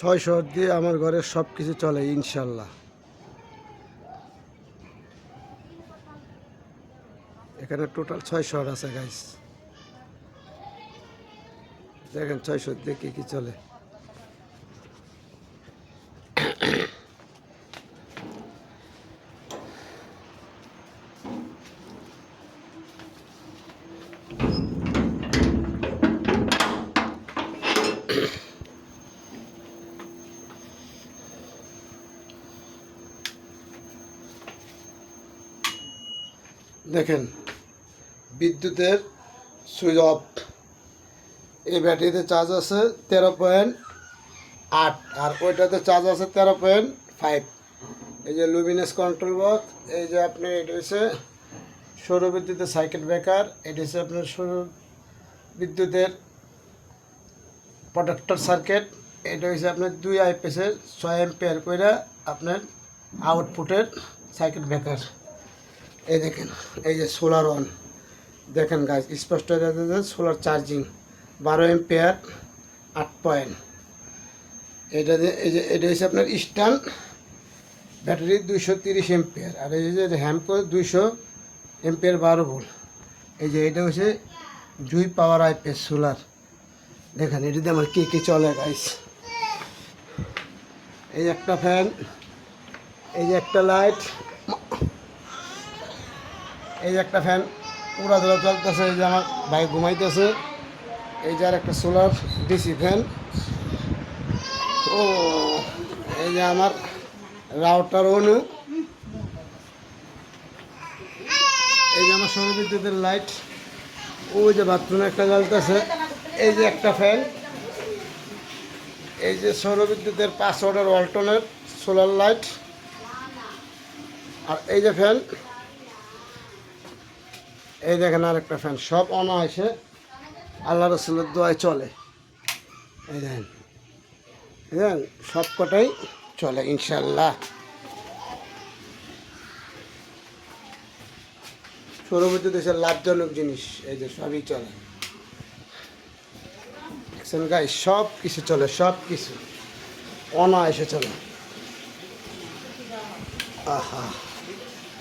ছয়শো দিয়ে আমার ঘরে সব কিছু চলে, ইনশাল্লাহ। এখানে টোটাল ছয়শো আছে গাইস দেখেন ছয়শো দিয়ে কী কী চলে। দেখেন, বিদ্যুতের সুইচ অফ এই ব্যাটারিতে চার্জ আছে তেরো পয়েন্ট আট, আর ওইটাতে চার্জ আছে তেরো পয়েন্ট ফাইভ এই যে লুমিনাস কন্ট্রোল বক্স এই যে আপনি, এটা হচ্ছে সৌর বিদ্যুতের সাইকেল ব্রেকার এটা হচ্ছে আপনার সৌর বিদ্যুতের প্রোটেক্টর সার্কিট এটা হচ্ছে আপনার দুই আইপিএসের ছয় এম্পিয়ার করে আপনার আউটপুটের সাইকেল ব্রেকার এই দেখেন, এই যে সোলার অন দেখেন গাছ স্পষ্ট সোলার চার্জিং বারো এম্পিয়ার আট পয়েন্ট এটা এই যে, এটা হচ্ছে আপনার স্ট্যান্ড ব্যাটারি দুইশো তিরিশ এম্পিয়ার আর এই যে হ্যাম্পো দুইশো এম্পিয়ার বারো ভোল্ট এই যে, এটা হচ্ছে জুই পাওয়ার আইপিএস সোলার দেখেন, এটাতে আমার কী কী চলে গাইস এই একটা ফ্যান এই যে একটা লাইট এই একটা ফ্যান, পুরা ধরা চলতেছে, এই যে আমার ভাই ঘুমাইতেছে। এই যে আর একটা সোলার ডিসি ফ্যান। ও, এই যে আমার রাউটার অনু। এই যে আমার সৌর বিদ্যুতের লাইট ওই যে বাথরুমে একটা জ্বলতেছে। এই যে একটা ফ্যান। এই যে সৌর বিদ্যুতের পাঁচ অর্ডার অল্টনের সোলার লাইট। আর এই যে ফ্যান। এই দেখেন আর একটা ফ্যান সব অনায়াসে আল্লাহ রসুলের দোয়ায় চলে। এই দেখেন দেখেন, সব কটাই চলে ইনশাল্লাহ সৌরবিদ্যুৎ দেশের লাভজনক জিনিস, এই যে সবই চলে। দেখছেন গাই সব কিছু চলে, সব কিছু। অনায়াসে চলে। আহা।